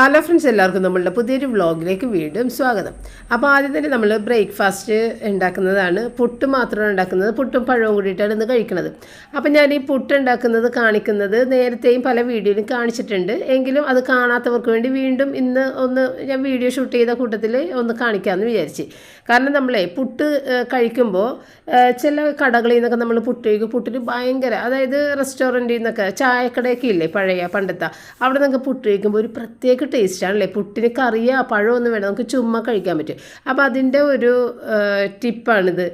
Hello friends എല്ലാവർക്കും നമ്മളുടെ പുതിയൊരു വ്ളോഗിലേക്ക് വീണ്ടും സ്വാഗതം. അപ്പോൾ ആദ്യം തന്നെ നമ്മൾ ബ്രേക്ക്ഫാസ്റ്റ് ഉണ്ടാക്കുന്നതാണ്. പുട്ട് മാത്രമാണ് ഉണ്ടാക്കുന്നത്. പുട്ടും പഴവും കൂടിയിട്ടാണ് ഇന്ന് കഴിക്കുന്നത് അപ്പോൾ ഞാൻ ഈ പുട്ട് ഉണ്ടാക്കുന്നത് കാണിക്കുന്നത് നേരത്തെയും പല വീഡിയോയിലും കാണിച്ചിട്ടുണ്ട്. എങ്കിലും അത് കാണാത്തവർക്ക് വേണ്ടി വീണ്ടും ഇന്ന് ഒന്ന് ഞാൻ വീഡിയോ ഷൂട്ട് ചെയ്ത കൂട്ടത്തിൽ ഒന്ന് കാണിക്കാമെന്ന് വിചാരിച്ച്. കാരണം നമ്മളെ പുട്ട് കഴിക്കുമ്പോൾ ചില കടകളിൽ നിന്നൊക്കെ നമ്മൾ പുട്ട് കഴിക്കും. പുട്ടിന് ഭയങ്കര അതായത് റെസ്റ്റോറന്റിൽ നിന്നൊക്കെ ചായക്കടയൊക്കെ ഇല്ലേ പഴയ പണ്ടത്തെ അവിടെ നിന്നൊക്കെ പുട്ട് കഴിക്കുമ്പോൾ ഒരു പ്രത്യേക ടേസ്റ്റാണല്ലേ പുട്ടിന് കറിയോ പഴമൊന്നും വേണം നമുക്ക് ചുമ്മാ കഴിക്കാൻ പറ്റും. അപ്പോൾ അതിന്റെ ഒരു ടിപ്പാണിത്.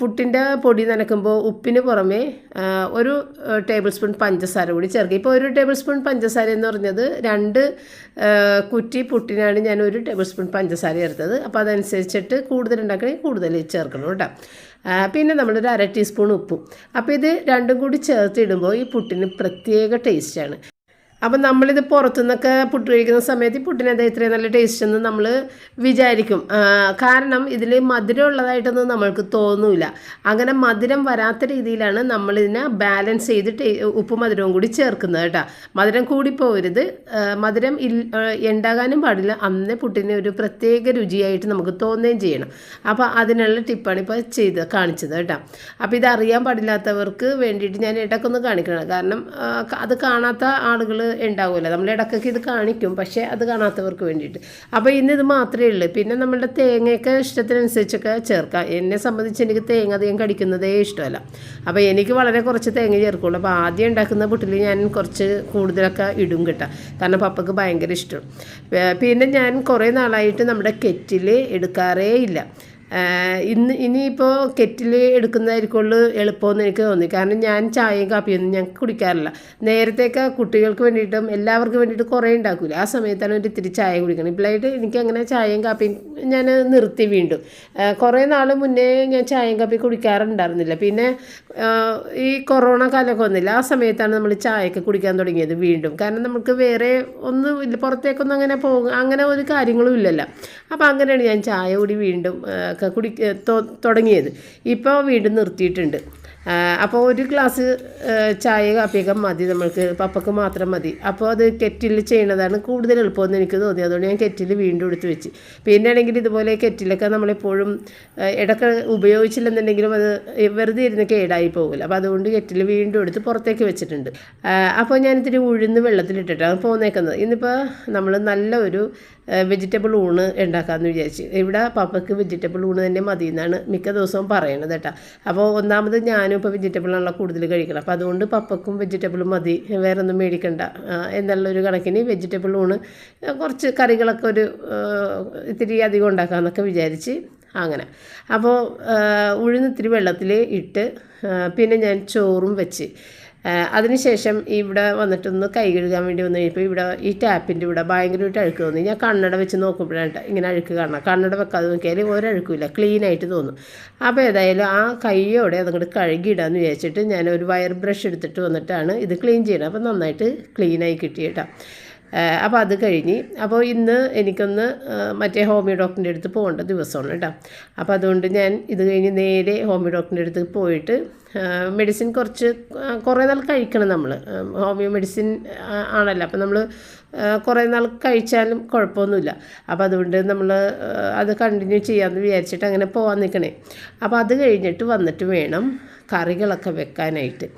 പുട്ടിന്റെ പൊടി നനക്കുമ്പോൾ ഉപ്പിന് പുറമേ ഒരു ടേബിൾ സ്പൂൺ പഞ്ചസാര കൂടി ചേർക്കുക. ഇപ്പോൾ ഒരു ടേബിൾ സ്പൂൺ പഞ്ചസാര എന്ന് പറഞ്ഞത് രണ്ട് കുറ്റി പുട്ടിനാണ് ഞാൻ ഒരു ടേബിൾ സ്പൂൺ പഞ്ചസാര ചേർത്തത്. അപ്പോൾ അതനുസരിച്ചിട്ട് കൂടുതൽ ഉണ്ടാക്കണമെങ്കിൽ കൂടുതൽ ചേർക്കണം കേട്ടോ. പിന്നെ നമ്മളൊരു അര ടീസ്പൂൺ ഉപ്പും. അപ്പോൾ ഇത് രണ്ടും കൂടി ചേർത്തിടുമ്പോൾ ഈ പുട്ടിന് പ്രത്യേക ടേസ്റ്റാണ് അപ്പം നമ്മളിത് പുറത്തുനിന്നൊക്കെ പുട്ട് കഴിക്കുന്ന സമയത്ത് ഈ പുട്ടിന് എന്താ ഇത്രയും നല്ല ടേസ്റ്റ് എന്ന് നമ്മൾ വിചാരിക്കും. കാരണം ഇതിൽ മധുരം ഉള്ളതായിട്ടൊന്നും നമ്മൾക്ക് തോന്നൂല. അങ്ങനെ മധുരം വരാത്ത രീതിയിലാണ് നമ്മളിതിനെ ബാലൻസ് ചെയ്ത് ഉപ്പും മധുരവും കൂടി ചേർക്കുന്നത് കേട്ടോ. മധുരം കൂടിപ്പോകരുത് മധുരം ഇൽ ഉണ്ടാകാനും പാടില്ല. അന്നേ പുട്ടിന് ഒരു പ്രത്യേക രുചിയായിട്ട് നമുക്ക് തോന്നുകയും ചെയ്യണം. അപ്പോൾ അതിനുള്ള ടിപ്പാണ് ഇപ്പോൾ ചെയ്ത് കാണിച്ചത് കേട്ടോ. അപ്പോൾ ഇത് അറിയാൻ പാടില്ലാത്തവർക്ക് വേണ്ടിയിട്ട് ഞാൻ ഇടയ്ക്കൊന്ന് കാണിക്കണം. കാരണം അത് കാണാത്ത ആളുകൾ ഉണ്ടാവുമല്ലോ. നമ്മൾ ഇടയ്ക്കൊക്കെ ഇത് കാണിക്കും പക്ഷേ അത് കാണാത്തവർക്ക് വേണ്ടിയിട്ട്. അപ്പോൾ ഇന്ന് ഇത് മാത്രമേ ഉള്ളൂ. പിന്നെ നമ്മളുടെ തേങ്ങയൊക്കെ ഇഷ്ടത്തിനനുസരിച്ചൊക്കെ ചേർക്കാം. എന്നെ സംബന്ധിച്ച് എനിക്ക് തേങ്ങ അധികം കടിക്കുന്നതേ ഇഷ്ടമല്ല. അപ്പോൾ എനിക്ക് വളരെ കുറച്ച് തേങ്ങ ചേർക്കുള്ളൂ. അപ്പോൾ ആദ്യം ഉണ്ടാക്കുന്ന പുട്ടിൽ ഞാൻ കുറച്ച് കൂടുതലൊക്കെ ഇടും കേട്ടോ. കാരണം പപ്പക്ക് ഭയങ്കര ഇഷ്ടം. പിന്നെ ഞാൻ കുറേ നാളായിട്ട് നമ്മുടെ കെറ്റിൽ എടുക്കാറേ ഇല്ല. ഇന്ന് ഇനിയിപ്പോൾ കെറ്റിൽ എടുക്കുന്നതായിരിക്കുള്ളൂ എളുപ്പമെന്ന് എനിക്ക് തോന്നി. കാരണം ഞാൻ ചായയും കാപ്പിയൊന്നും ഞാൻ കുടിക്കാറില്ല. നേരത്തെയൊക്കെ കുട്ടികൾക്ക് വേണ്ടിയിട്ടും എല്ലാവർക്കും വേണ്ടിയിട്ട് കുറേ ഉണ്ടാക്കില്ല ആ സമയത്താണ് ഒരു ഇത്തിരി ചായ കുടിക്കണം. ഇപ്പോഴായിട്ട് എനിക്കങ്ങനെ ചായയും കാപ്പിയും ഞാൻ നിർത്തി വീണ്ടും. കുറേ നാൾ മുന്നേ ഞാൻ ചായയും കാപ്പി കുടിക്കാറുണ്ടായിരുന്നില്ല. പിന്നെ ഈ കൊറോണ കാലമൊക്കെ വന്നില്ല. ആ സമയത്താണ് നമ്മൾ ചായയൊക്കെ കുടിക്കാൻ തുടങ്ങിയത് വീണ്ടും. കാരണം നമുക്ക് വേറെ ഒന്നും ഇല്ല. പുറത്തേക്കൊന്നും അങ്ങനെ പോകും അങ്ങനെ ഒരു കാര്യങ്ങളും ഇല്ലല്ലോ. അപ്പോൾ അങ്ങനെയാണ് ഞാൻ ചായ കൂടി വീണ്ടും കുടി തുടങ്ങിയത്. ഇപ്പോൾ വീണ്ടും നിർത്തിയിട്ടുണ്ട്. അപ്പോൾ ഒരു ഗ്ലാസ് ചായ കാപ്പിയൊക്കെ മതി നമ്മൾക്ക്. പപ്പക്ക് മാത്രം മതി. അപ്പോൾ അത് കെറ്റിൽ ചെയ്യണതാണ് കൂടുതൽ എളുപ്പമെന്ന് എനിക്ക് തോന്നി. അതുകൊണ്ട് ഞാൻ കെറ്റിൽ വീണ്ടും എടുത്ത് വെച്ച്. പിന്നെ ആണെങ്കിൽ ഇതുപോലെ കെറ്റിലൊക്കെ നമ്മളെപ്പോഴും ഇടയ്ക്ക് ഉപയോഗിച്ചില്ലെന്നുണ്ടെങ്കിലും അത് വെറുതെ ഇരുന്ന് കേടായി പോകില്ല. അപ്പോൾ അതുകൊണ്ട് കെറ്റിൽ വീണ്ടും എടുത്ത് പുറത്തേക്ക് വെച്ചിട്ടുണ്ട്. അപ്പോൾ ഞാൻ ഇത്തിരി ഉഴുന്ന് വെള്ളത്തിലിട്ടിട്ടാണ് പോന്നേക്കുന്നത്. ഇന്നിപ്പോൾ നമ്മൾ നല്ല ഒരു വെജിറ്റബിൾ ഊണ് ഉണ്ടാക്കാമെന്ന് വിചാരിച്ച്. ഇവിടെ പപ്പയ്ക്ക് വെജിറ്റബിൾ ഊണ് തന്നെ മതി എന്നാണ് മിക്ക ദിവസവും പറയണത് കേട്ടോ. അപ്പോൾ ഒന്നാമത് ഞാനും ഇപ്പോൾ വെജിറ്റബിളാണല്ലോ കൂടുതൽ കഴിക്കണം അപ്പോൾ അതുകൊണ്ട് പപ്പക്കും വെജിറ്റബിൾ മതി. വേറെ ഒന്നും മേടിക്കണ്ട എന്നുള്ളൊരു കണക്കിന് വെജിറ്റബിൾ ഊണ് കുറച്ച് കറികളൊക്കെ ഒരു ഇത്തിരി അധികം ഉണ്ടാക്കാമെന്നൊക്കെ വിചാരിച്ച് അങ്ങനെ. അപ്പോൾ ഉഴുന്നിത്തിരി വെള്ളത്തിൽ ഇട്ട് പിന്നെ ഞാൻ ചോറും വെച്ച്. അതിനുശേഷം ഇവിടെ വന്നിട്ടൊന്ന് കൈ കഴുകാൻ വേണ്ടി വന്നു കഴിഞ്ഞപ്പോൾ ഇവിടെ ഈ ടാപ്പിന്റെ ഇവിടെ ഭയങ്കരമായിട്ട് അഴുക്ക് തോന്നി. ഞാൻ കണ്ണട വെച്ച് നോക്കുമ്പോഴാണ് ഇങ്ങനെ അഴുക്ക് കാണാം കണ്ണട വെക്കാതെ നോക്കിയാൽ ഒരഴുക്കില്ല ക്ലീൻ ആയിട്ട് തോന്നും. അപ്പോൾ ഏതായാലും ആ കൈയോടെ അതങ്ങോട്ട് കഴുകിയിടാന്ന് വിചാരിച്ചിട്ട് ഞാൻ ഒരു വയർ ബ്രഷ് എടുത്തിട്ട് വന്നിട്ടാണ് ഇത് ക്ലീൻ ചെയ്യണം അപ്പോൾ നന്നായിട്ട് ക്ലീനായി കേട്ടോ. അപ്പോൾ അത് കഴിഞ്ഞ് അപ്പോൾ ഇന്ന് എനിക്കൊന്ന് മറ്റേ ഹോമിയോ ഡോക്ടറിന്റെ അടുത്ത് പോകേണ്ട ദിവസമാണ് കേട്ടോ. അപ്പോൾ അതുകൊണ്ട് ഞാൻ ഇത് കഴിഞ്ഞ് നേരെ ഹോമിയോ ഡോക്ടറിന്റെ അടുത്ത് പോയിട്ട് മെഡിസിൻ കുറച്ച് കുറേ നാൾ കഴിക്കണം നമ്മൾ ഹോമിയോ മെഡിസിൻ ആണല്ലോ. അപ്പോൾ നമ്മൾ കുറേ നാൾ കഴിച്ചാലും കുഴപ്പമൊന്നുമില്ല. അപ്പോൾ അതുകൊണ്ട് നമ്മൾ അത് കണ്ടിന്യൂ ചെയ്യാമെന്ന് വിചാരിച്ചിട്ട് അങ്ങനെ പോകാൻ നിൽക്കണേ അപ്പോൾ അത് കഴിഞ്ഞിട്ട് വന്നിട്ട് വേണം കറികളൊക്കെ വെക്കാനായിട്ട്.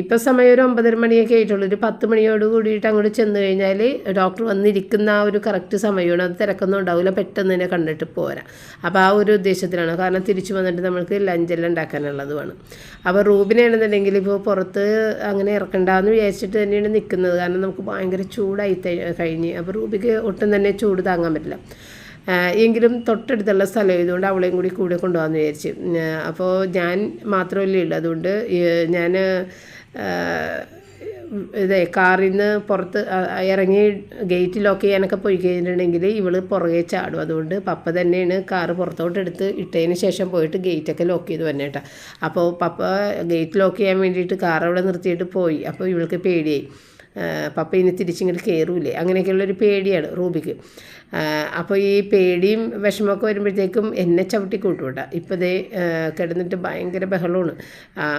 ഇപ്പോൾ സമയം ഒരു ഒമ്പതര മണിയൊക്കെ ആയിട്ടുള്ളൂ. ഒരു പത്ത് മണിയോട് കൂടിയിട്ട് അങ്ങോട്ട് ചെന്ന് കഴിഞ്ഞാൽ ഡോക്ടർ വന്നിരിക്കുന്ന ആ ഒരു കറക്റ്റ് സമയമാണ്. അത് തിരക്കൊന്നും ഉണ്ടാവില്ല പെട്ടെന്ന് തന്നെ കണ്ടിട്ട് പോരാം. അപ്പോൾ ആ ഒരു ഉദ്ദേശത്തിലാണ്. കാരണം തിരിച്ചു വന്നിട്ട് നമുക്ക് ലഞ്ചെല്ലാം ഉണ്ടാക്കാനുള്ളതുമാണ്. അപ്പോൾ റൂബിനാണെന്നുണ്ടെങ്കിൽ ഇപ്പോൾ പുറത്ത് അങ്ങനെ ഇറക്കണ്ടെന്ന് വിചാരിച്ചിട്ട് തന്നെയാണ് നിൽക്കുന്നത് കാരണം നമുക്ക് ഭയങ്കര ചൂടായി കഴിഞ്ഞ്. അപ്പോൾ റൂബിക്ക് ഒട്ടും തന്നെ ചൂട് താങ്ങാൻ പറ്റില്ല. എങ്കിലും തൊട്ടടുത്തുള്ള സ്ഥലം ആയതുകൊണ്ട് അവളെയും കൂടി കൂടെ കൊണ്ടുപോകാമെന്ന് വിചാരിച്ചു. അപ്പോൾ ഞാൻ മാത്രമല്ലേ ഉള്ളൂ. അതുകൊണ്ട് ഞാൻ ഇതേ കാറിൽ നിന്ന് പുറത്ത് ഇറങ്ങി ഗേറ്റ് ലോക്ക് ചെയ്യാനൊക്കെ പോയി കഴിഞ്ഞിട്ടുണ്ടെങ്കിൽ ഇവൾ പുറകെ ചാടും. അതുകൊണ്ട് പപ്പ തന്നെയാണ് കാറ് പുറത്തോട്ട് എടുത്ത് ഇട്ടതിന് ശേഷം പോയിട്ട് ഗേറ്റൊക്കെ ലോക്ക് ചെയ്ത് വന്നെ കേട്ടോ അപ്പോൾ പപ്പ ഗേറ്റ് ലോക്ക് ചെയ്യാൻ വേണ്ടിയിട്ട് കാർ അവിടെ നിർത്തിയിട്ട് പോയി. അപ്പോൾ ഇവൾക്ക് പേടിയായി. പപ്പ ഇനി തിരിച്ചിങ്ങോട്ട് കയറൂലേ അങ്ങനെയൊക്കെയുള്ളൊരു പേടിയാണ് റൂബിക്ക്. അപ്പോൾ ഈ പേടിയും വിഷമമൊക്കെ വരുമ്പോഴത്തേക്കും എന്നെ ചവിട്ടി കൂട്ടുവിട ഇപ്പോൾ ദേ കിടന്നിട്ട് ഭയങ്കര ബഹളമാണ്.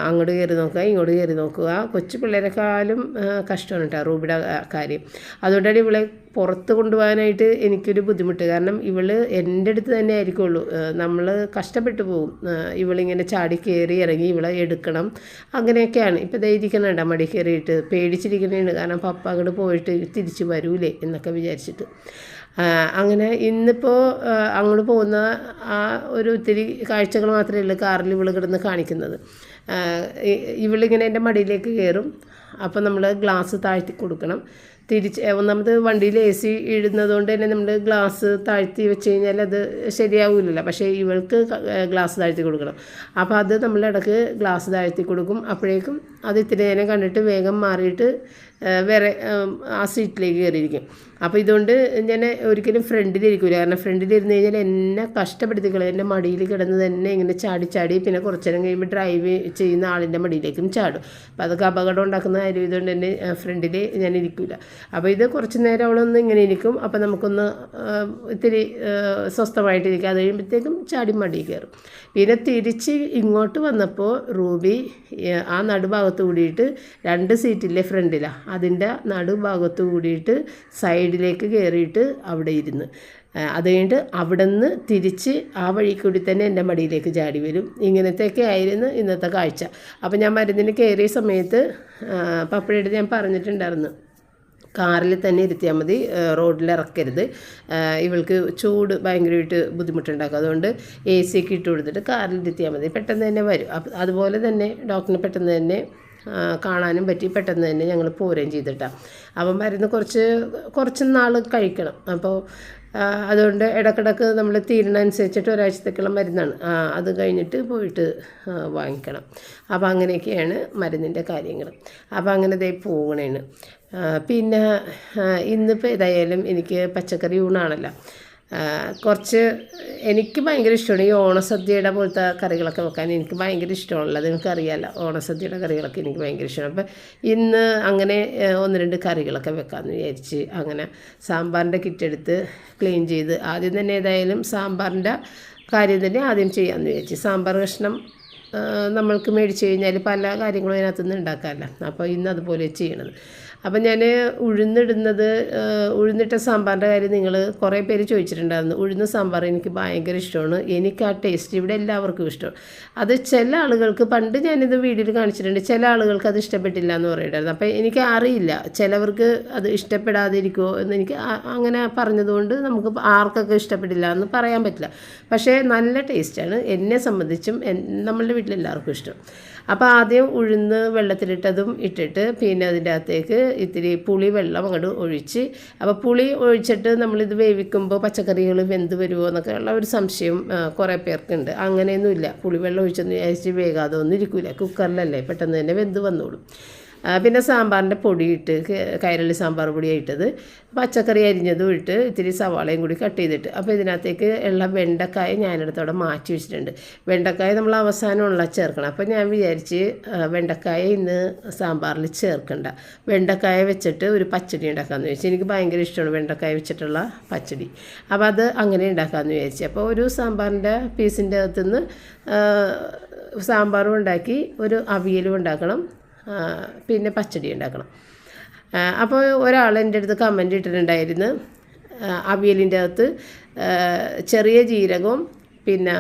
അങ്ങോട്ട് കയറി നോക്കുക ഇങ്ങോട്ട് കയറി നോക്കുക. കൊച്ചു പിള്ളേരെക്കാളും കഷ്ടമാണ് കേട്ടോ റൂബിയുടെ കാര്യം. അതുകൊണ്ടാണ് ഇവളെ പുറത്ത് കൊണ്ടുപോകാനായിട്ട് എനിക്കൊരു ബുദ്ധിമുട്ട്. കാരണം ഇവൾ എന്റെ അടുത്ത് തന്നെ ആയിരിക്കുള്ളൂ. നമ്മൾ കഷ്ടപ്പെട്ടു പോകും. ഇവളിങ്ങനെ ചാടി കയറി ഇറങ്ങി ഇവളെ എടുക്കണം. അങ്ങനെയൊക്കെയാണ്. ഇപ്പോൾ ദേ ഇരിക്കണണ്ട മടി കയറിയിട്ട്. പേടിച്ചിരിക്കണേണ് കാരണം പപ്പ അങ്ങോട്ട് പോയിട്ട് തിരിച്ചു വരൂലേ എന്നൊക്കെ വിചാരിച്ചിട്ട്. അങ്ങനെ ഇന്നിപ്പോൾ അങ്ങോട്ട് പോകുന്ന ആ ഒരു ഒത്തിരി കാഴ്ചകൾ മാത്രമേ ഉള്ളൂ കാറിൽ ഇവൾ കിടന്ന് കാണിക്കുന്നത്. ഇവളിങ്ങനെ എന്റെ മടിയിലേക്ക് കയറും. അപ്പോൾ നമ്മൾ ഗ്ലാസ് താഴ്ത്തി കൊടുക്കണം. തിരിച്ച് ഒന്നാമത് വണ്ടിയിൽ എ സി ഇടുന്നതുകൊണ്ട് തന്നെ നമ്മൾ ഗ്ലാസ് താഴ്ത്തി വെച്ച് കഴിഞ്ഞാൽ അത് ശരിയാവില്ലല്ലോ പക്ഷേ ഇവൾക്ക് ഗ്ലാസ് താഴ്ത്തി കൊടുക്കണം. അപ്പോൾ അത് നമ്മൾ ഇടയ്ക്ക് ഗ്ലാസ് താഴ്ത്തി കൊടുക്കും. അപ്പോഴേക്കും അത് ഇത്തിരി നേരം കണ്ടിട്ട് വേഗം മാറിയിട്ട് വേറെ ആ സീറ്റിലേക്ക് കയറിയിരിക്കും. അപ്പോൾ ഇതുകൊണ്ട് ഞാൻ ഒരിക്കലും ഫ്രണ്ടിലിരിക്കില്ല കാരണം ഫ്രണ്ടിലിരുന്ന് കഴിഞ്ഞാൽ എന്നെ കഷ്ടപ്പെടുത്തിക്കളെ എന്റെ മടിയിൽ കിടന്ന് തന്നെ ഇങ്ങനെ ചാടി ചാടി പിന്നെ കുറച്ചു നേരം കഴിയുമ്പോൾ ഡ്രൈവ് ചെയ്യുന്ന ആളിന്റെ മടിയിലേക്കും ചാടും. അപ്പോൾ അതൊക്കെ അപകടം ഉണ്ടാക്കുന്ന കാര്യം ഇതുകൊണ്ട് തന്നെ ഫ്രണ്ടിൽ ഞാൻ ഇരിക്കില്ല അപ്പോൾ ഇത് കുറച്ച് നേരം അവളൊന്ന് ഇങ്ങനെ ഇരിക്കും. അപ്പോൾ നമുക്കൊന്ന് ഇത്തിരി സ്വസ്ഥമായിട്ട് സ്വസ്ഥമായിട്ടിരിക്കുക അത് കഴിയുമ്പോഴത്തേക്കും ചാടി മടി കയറും. പിന്നെ തിരിച്ച് ഇങ്ങോട്ട് വന്നപ്പോൾ റൂബി ആ നടുഭാഗത്ത് കൂടിയിട്ട് രണ്ട് സീറ്റിലെ ഫ്രണ്ടിലാണ് അതിന്റെ നടുഭാഗത്ത് കൂടിയിട്ട് സൈഡിലേക്ക് കയറിയിട്ട് അവിടെ ഇരുന്ന്. അത് കഴിഞ്ഞിട്ട് അവിടെ നിന്ന് തിരിച്ച് ആ വഴി കൂടി തന്നെ എന്റെ മടിയിലേക്ക് ചാടി വരും. ഇങ്ങനത്തെയൊക്കെ ആയിരുന്നു ഇന്നത്തെ കാഴ്ച. അപ്പോൾ ഞാൻ മരുന്നിന് കയറിയ സമയത്ത് പപ്പഴയുടെ ഞാൻ പറഞ്ഞിട്ടുണ്ടായിരുന്നു കാറിൽ തന്നെ ഇരുത്തിയാൽ മതി റോഡിൽ ഇറക്കരുത്. ഇവൾക്ക് ചൂട് ഭയങ്കരമായിട്ട് ബുദ്ധിമുട്ടുണ്ടാക്കും. അതുകൊണ്ട് എ സി ഒക്കെ ഇട്ട് കൊടുത്തിട്ട് കാറിൽ ഇരുത്തിയാൽ മതി. പെട്ടെന്ന് തന്നെ വരും. അതുപോലെ തന്നെ ഡോക്ടറിന് പെട്ടെന്ന് തന്നെ കാണാനും പറ്റി. പെട്ടെന്ന് തന്നെ ഞങ്ങൾ പോരുകയും ചെയ്തിട്ടാണ് അപ്പം മരുന്ന് കുറച്ച് കുറച്ച് നാൾ കഴിക്കണം. അപ്പോൾ അതുകൊണ്ട് ഇടക്കിടക്ക് നമ്മൾ തീരുന്നതനുസരിച്ചിട്ട് ഒരാഴ്ചത്തേക്കുള്ള മരുന്നാണ്. അത് കഴിഞ്ഞിട്ട് പോയിട്ട് വാങ്ങിക്കണം. അപ്പോൾ അങ്ങനെയൊക്കെയാണ് മരുന്നിന്റെ കാര്യങ്ങൾ അപ്പോൾ അങ്ങനെ ദേ പോകണേണ് പിന്നെ ഇന്നിപ്പോൾ ഏതായാലും എനിക്ക് പച്ചക്കറി ഊണാണല്ലോ. കുറച്ച് എനിക്ക് ഭയങ്കര ഇഷ്ടമാണ്. ഈ ഓണസദ്യയുടെ പോലത്തെ കറികളൊക്കെ വെക്കാൻ എനിക്ക് ഭയങ്കര ഇഷ്ടമാണല്ലോ. അത് നിങ്ങൾക്കറിയാമല്ലോ ഓണസദ്യയുടെ കറികളൊക്കെ എനിക്ക് ഭയങ്കര ഇഷ്ടമാണ്. അപ്പം ഇന്ന് അങ്ങനെ ഒന്ന് രണ്ട് കറികളൊക്കെ വെക്കാമെന്ന് വിചാരിച്ച് അങ്ങനെ സാമ്പാറിന്റെ കിറ്റ് എടുത്ത് ക്ലീൻ ചെയ്ത് ആദ്യം തന്നെ ഏതായാലും സാമ്പാറിന്റെ കാര്യം തന്നെ ആദ്യം ചെയ്യാമെന്ന് വിചാരിച്ച്. സാമ്പാർ കഷ്ണം നമ്മൾക്ക് മേടിച്ച് കഴിഞ്ഞാൽ പല കാര്യങ്ങളും അതിനകത്തുനിന്ന് ഉണ്ടാക്കാമല്ലോ. അപ്പോൾ ഇന്ന് അതുപോലെ ചെയ്യണത്. അപ്പം ഞാൻ ഉഴുന്നിടുന്നത് ഉഴുന്നിട്ട സാമ്പാറിന്റെ കാര്യം നിങ്ങൾ കുറേ പേര് ചോദിച്ചിട്ടുണ്ടായിരുന്നു. ഉഴുന്ന സാമ്പാർ എനിക്ക് ഭയങ്കര ഇഷ്ടമാണ്. എനിക്ക് ആ ടേസ്റ്റ് ഇവിടെ എല്ലാവർക്കും ഇഷ്ടമാണ് അത് ചില ആളുകൾക്ക് പണ്ട് ഞാനിത് വീഡിയോയിൽ കാണിച്ചിട്ടുണ്ട് ചില ആളുകൾക്ക് അത് ഇഷ്ടപ്പെട്ടില്ല എന്ന് പറയുണ്ടായിരുന്നു. അപ്പം എനിക്ക് അറിയില്ല ചിലവർക്ക് അത് ഇഷ്ടപ്പെടാതിരിക്കുമോ എന്ന് എനിക്ക് അങ്ങനെ പറഞ്ഞതുകൊണ്ട് നമുക്ക് ആർക്കൊക്കെ ഇഷ്ടപ്പെട്ടില്ല എന്ന് പറയാൻ പറ്റില്ല. പക്ഷേ നല്ല ടേസ്റ്റാണ് എന്നെ സംബന്ധിച്ചും നമ്മളുടെ വീട്ടിലെല്ലാവർക്കും ഇഷ്ടം. അപ്പോൾ ആദ്യം ഉഴുന്ന് വെള്ളത്തിലിട്ടതും ഇട്ടിട്ട് പിന്നെ അതിന്റെ അകത്തേക്ക് ഇത്തിരി പുളി വെള്ളം അങ്ങോട്ട് ഒഴിച്ച്. അപ്പോൾ പുളി ഒഴിച്ചിട്ട് നമ്മളിത് വേവിക്കുമ്പോൾ പച്ചക്കറികൾ വെന്ത് വരുമോ എന്നൊക്കെ ഉള്ള ഒരു സംശയം കുറേ പേർക്കുണ്ട്. അങ്ങനെയൊന്നുമില്ല. പുളിവെള്ളം ഒഴിച്ചൊന്നും വിചാരിച്ച് വേഗാതെ ഒന്നും ഇരിക്കില്ല കുക്കറിലല്ലേ പെട്ടെന്ന് തന്നെ വെന്ത് വന്നോളും. പിന്നെ സാമ്പാറിന്റെ പൊടിയിട്ട് കയറലി സാമ്പാർ പൊടിയായിട്ടത്. പച്ചക്കറി അരിഞ്ഞതും ഇട്ട് ഇത്തിരി സവാളയും കൂടി കട്ട് ചെയ്തിട്ട്. അപ്പോൾ ഇതിനകത്തേക്ക് ഉള്ള വെണ്ടക്കായ ഞാനിടത്തോടെ മാറ്റി വെച്ചിട്ടുണ്ട്. വെണ്ടക്കായ നമ്മൾ അവസാനമുള്ള ചേർക്കണം. അപ്പോൾ ഞാൻ വിചാരിച്ച് വെണ്ടക്കായ ഇന്ന് സാമ്പാറിൽ ചേർക്കണ്ട. വെണ്ടക്കായ വെച്ചിട്ട് ഒരു പച്ചടി ഉണ്ടാക്കാമെന്ന് വിചാരിച്ചു. എനിക്ക് ഭയങ്കര ഇഷ്ടമാണ് വെണ്ടക്കായ വെച്ചിട്ടുള്ള പച്ചടി. അപ്പോൾ അത് അങ്ങനെ ഉണ്ടാക്കാമെന്ന് വിചാരിച്ചു. അപ്പോൾ ഒരു സാമ്പാറിന്റെ പീസിന്റെ അകത്തുനിന്ന് സാമ്പാറും ഉണ്ടാക്കി ഒരു അവിയലും ഉണ്ടാക്കണം. പിന്നെ പച്ചടി ഉണ്ടാക്കണം. അപ്പോൾ ഒരാൾ എന്റെ അടുത്ത് കമന്റ് ഇട്ടിട്ടുണ്ടായിരുന്നു. അവിയലിന്റെ അകത്ത് ചെറിയ ജീരകവും പിന്നെ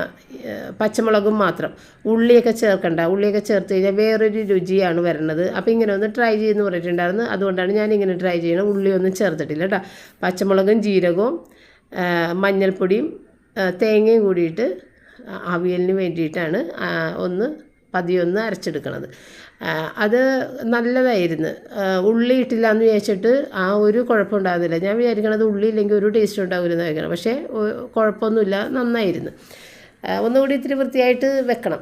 പച്ചമുളകും മാത്രം. ഉള്ളിയൊക്കെ ചേർക്കണ്ട. ഉള്ളിയൊക്കെ ചേർത്ത് കഴിഞ്ഞാൽ വേറൊരു രുചിയാണ് വരുന്നത് അപ്പോൾ ഇങ്ങനെ ഒന്ന് ട്രൈ ചെയ്യുമെന്ന് പറഞ്ഞിട്ടുണ്ടായിരുന്നു. അതുകൊണ്ടാണ് ഞാൻ ഇങ്ങനെ ട്രൈ ചെയ്യണം ഉള്ളിയൊന്നും ചേർത്തിട്ടില്ല കേട്ടോ. പച്ചമുളകും ജീരകവും മഞ്ഞൾപ്പൊടിയും തേങ്ങയും കൂടിയിട്ട് അവിയലിന് വേണ്ടിയിട്ടാണ് ഒന്ന് പതിയൊന്ന് അരച്ചെടുക്കണത്. അത് നല്ലതായിരുന്നു. ഉള്ളി ഇട്ടില്ല എന്ന് വിചാരിച്ചിട്ട് ആ ഒരു കുഴപ്പമുണ്ടാകുന്നില്ല ഞാൻ വിചാരിക്കണത് ഉള്ളി ഇല്ലെങ്കിൽ ഒരു ടേസ്റ്റ് ഉണ്ടാവില്ലെന്ന് വിചാരിക്കണം. പക്ഷേ കുഴപ്പമൊന്നുമില്ല. നന്നായിരുന്നു. ഒന്നുകൂടി ഇത്തിരി വൃത്തിയായിട്ട് വെക്കണം.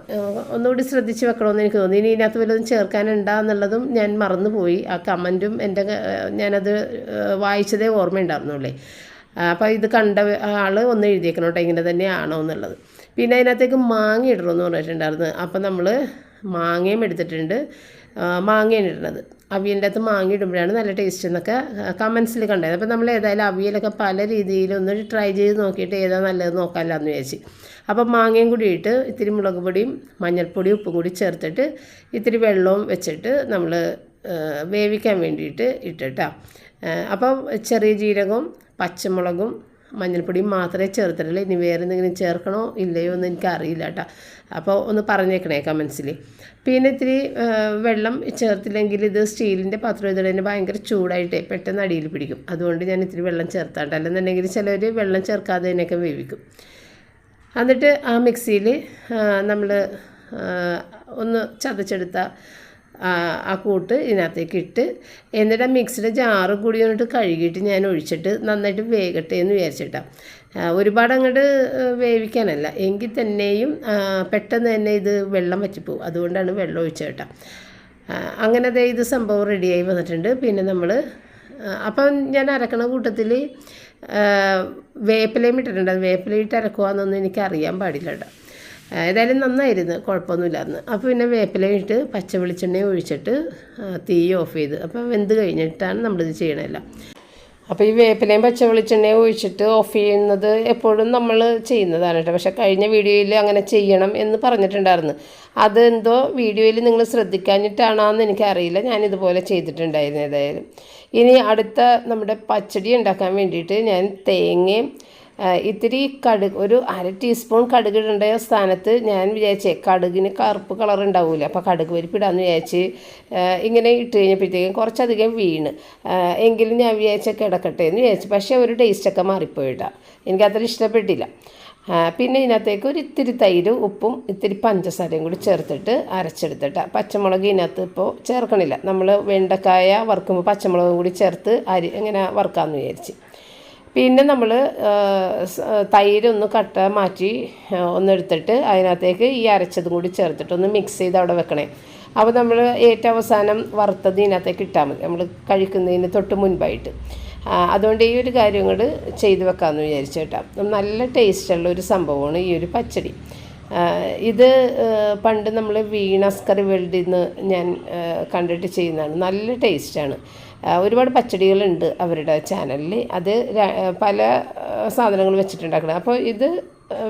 ഒന്നുകൂടി ശ്രദ്ധിച്ച് വെക്കണമെന്ന് എനിക്ക് തോന്നി. ഇനി ഇതിനകത്ത് വല്ലതും ചേർക്കാനുണ്ടാ എന്നുള്ളതും ഞാൻ മറന്നുപോയി. ആ കമന്റും എന്റെ ഞാനത് വായിച്ചതേ വായിച്ചതേ ഓർമ്മയുണ്ടായിരുന്നുള്ളേ. അപ്പോൾ ഇത് കണ്ട ആൾ ഒന്ന് എഴുതിയേക്കണം കേട്ടോ. ഇങ്ങനെ തന്നെയാണോ എന്നുള്ളത്. പിന്നെ അതിനകത്തേക്ക് മാങ്ങ ഇടണമെന്ന് പറഞ്ഞിട്ടുണ്ടായിരുന്നു. അപ്പം നമ്മൾ മാങ്ങയും എടുത്തിട്ടുണ്ട്. മാങ്ങയാണ് ഇടുന്നത്. അവിയലിന്റെ അകത്ത് മാങ്ങ ഇടുമ്പോഴാണ് നല്ല ടേസ്റ്റ് എന്നൊക്കെ കമൻസിൽ കണ്ടത്. അപ്പോൾ നമ്മൾ ഏതായാലും അവിയലൊക്കെ പല രീതിയിലൊന്ന് ട്രൈ ചെയ്ത് നോക്കിയിട്ട് ഏതാ നല്ലത് നോക്കാമല്ലോ എന്ന് വിചാരിച്ച്. അപ്പോൾ മാങ്ങയും കൂടി ഇട്ട് ഇത്തിരി മുളക് പൊടിയും മഞ്ഞൾപ്പൊടിയും ഉപ്പും കൂടി ചേർത്തിട്ട് ഇത്തിരി വെള്ളവും വെച്ചിട്ട് നമ്മൾ വേവിക്കാൻ വേണ്ടിയിട്ട് ഇട്ടിട്ടാണ് അപ്പോൾ ചെറിയ ജീരകവും പച്ചമുളകും മഞ്ഞൾപ്പൊടിയും മാത്രമേ ചേർത്തിട്ടുള്ളൂ. ഇനി വേറെ എന്തെങ്കിലും ചേർക്കണോ ഇല്ലയോ എന്ന് എനിക്ക് അറിയില്ല കേട്ടോ. അപ്പോൾ ഒന്ന് പറഞ്ഞേക്കണേ കമൻസിൽ പിന്നെ ഇത്തിരി വെള്ളം ചേർത്തില്ലെങ്കിൽ ഇത് സ്റ്റീലിന്റെ പാത്രം ഇതിടേന് ഭയങ്കര ചൂടായിട്ടേ പെട്ടെന്ന് അടിയിൽ പിടിക്കും. അതുകൊണ്ട് ഞാൻ ഇത്തിരി വെള്ളം ചേർത്താണ്ട്. അല്ലെന്നുണ്ടെങ്കിൽ ചിലർ വെള്ളം ചേർക്കാതെ തന്നെയൊക്കെ വേവിക്കും. എന്നിട്ട് ആ മിക്സിയിൽ നമ്മൾ ഒന്ന് ചതച്ചെടുത്ത ആ, കൂട്ട് ഇതിനകത്തേക്ക് ഇട്ട് എന്നിട്ട് ആ മിക്സിയുടെ ജാറ് കൂടി വന്നിട്ട് കഴുകിയിട്ട് ഞാൻ ഒഴിച്ചിട്ട് നന്നായിട്ട് വേകട്ടെ എന്ന് വിചാരിച്ചിട്ടാണ് ഒരുപാട് അങ്ങോട്ട് വേവിക്കാനല്ല. എങ്കിൽ തന്നെയും പെട്ടെന്ന് തന്നെ ഇത് വെള്ളം വറ്റിപ്പോവും. അതുകൊണ്ടാണ് വെള്ളം ഒഴിച്ചത് കേട്ടോ. അങ്ങനെ അതേ ഇത് സംഭവം റെഡിയായി വന്നിട്ടുണ്ട്. പിന്നെ നമ്മൾ അപ്പം ഞാൻ അരക്കണ കൂട്ടത്തിൽ വേപ്പിലയും ഇട്ടിട്ടുണ്ട്. അത് വേപ്പിലയിട്ട് അരക്കുവാന്നൊന്നും എനിക്ക് അറിയാൻ പാടില്ല കേട്ടോ. ഏതായാലും നന്നായിരുന്നു കുഴപ്പമൊന്നുമില്ലായിരുന്നു. അപ്പോൾ പിന്നെ വേപ്പിലയും ഇട്ട് പച്ച വെളിച്ചെണ്ണയും ഒഴിച്ചിട്ട് തീ ഓഫ് ചെയ്ത്. അപ്പോൾ വെന്ത് കഴിഞ്ഞിട്ടാണ് നമ്മളിത് ചെയ്യണമല്ല അപ്പോൾ ഈ വേപ്പിലയും പച്ച വെളിച്ചെണ്ണയും ഒഴിച്ചിട്ട് ഓഫ് ചെയ്യുന്നത് എപ്പോഴും നമ്മൾ ചെയ്യുന്നതാണ് കേട്ടോ. പക്ഷേ കഴിഞ്ഞ വീഡിയോയിൽ അങ്ങനെ ചെയ്യണം എന്ന് പറഞ്ഞിട്ടുണ്ടായിരുന്നു. അതെന്തോ വീഡിയോയിൽ നിങ്ങൾ ശ്രദ്ധിക്കാഞ്ഞിട്ടാണോന്ന് എനിക്കറിയില്ല. ഞാനിതുപോലെ ചെയ്തിട്ടുണ്ടായിരുന്നു ഏതായാലും. ഇനി അടുത്ത നമ്മുടെ പച്ചടി ഉണ്ടാക്കാൻ വേണ്ടിയിട്ട് ഞാൻ തേങ്ങയും ഇത്തിരി കടു ഒരു അര ടീസ്പൂൺ കടുക് ഇടേണ്ട സ്ഥാനത്ത് ഞാൻ വിചാരിച്ചേ കടുകിന് കറുപ്പ് കളർ ഉണ്ടാവില്ല അപ്പോൾ കടുക് പരിപ്പ് ഇടാമെന്ന് വിചാരിച്ച് ഇങ്ങനെ ഇട്ട് കഴിഞ്ഞപ്പോഴത്തേക്കും കുറച്ചധികം വീണ്. എങ്കിലും ഞാൻ വിചാരിച്ച കിടക്കട്ടെ എന്ന് വിചാരിച്ചു. പക്ഷേ ഒരു ടേസ്റ്റൊക്കെ മാറിപ്പോയിട്ടാണ് എനിക്കത്ര ഇഷ്ടപ്പെട്ടില്ല. പിന്നെ ഇതിനകത്തേക്ക് ഒരു ഇത്തിരി തൈര് ഉപ്പും ഇത്തിരി പഞ്ചസാരയും കൂടി ചേർത്തിട്ട് അരച്ചെടുത്തിട്ട്. പച്ചമുളക് ഇതിനകത്ത് ഇപ്പോൾ ചേർക്കണില്ല. നമ്മൾ വെണ്ടക്കായ വറുക്കുമ്പോൾ പച്ചമുളകും കൂടി ചേർത്ത് അരി ഇങ്ങനെ വറുക്കാമെന്ന് വിചാരിച്ച്. പിന്നെ നമ്മൾ തൈര് ഒന്ന് കട്ട മാറ്റി ഒന്നെടുത്തിട്ട് അതിനകത്തേക്ക് ഈ അരച്ചതും കൂടി ചേർത്തിട്ട് ഒന്ന് മിക്സ് ചെയ്ത് അവിടെ വെക്കണേ. അപ്പോൾ നമ്മൾ ഏറ്റവും അവസാനം വറുത്തത് ഇതിനകത്തേക്ക് ഇട്ടാൽ മതി. നമ്മൾ കഴിക്കുന്നതിന് തൊട്ട് മുൻപായിട്ട്. അതുകൊണ്ട് ഈ ഒരു കാര്യങ്ങൾ ചെയ്ത് വെക്കാമെന്ന് വിചാരിച്ചു കേട്ടോ. നല്ല ടേസ്റ്റുള്ള ഒരു സംഭവമാണ് ഈ ഒരു പച്ചടി. ഇത് പണ്ട് നമ്മൾ വീണസ്കറി വേൾഡിൽ നിന്ന് ഞാൻ കണ്ടിട്ട് ചെയ്യുന്നതാണ്. നല്ല ടേസ്റ്റാണ് ഒരുപാട് പച്ചടികളുണ്ട് അവരുടെ ചാനലിൽ അത് പല സാധനങ്ങൾ വെച്ചിട്ടുണ്ടാക്കണം. അപ്പോൾ ഇത്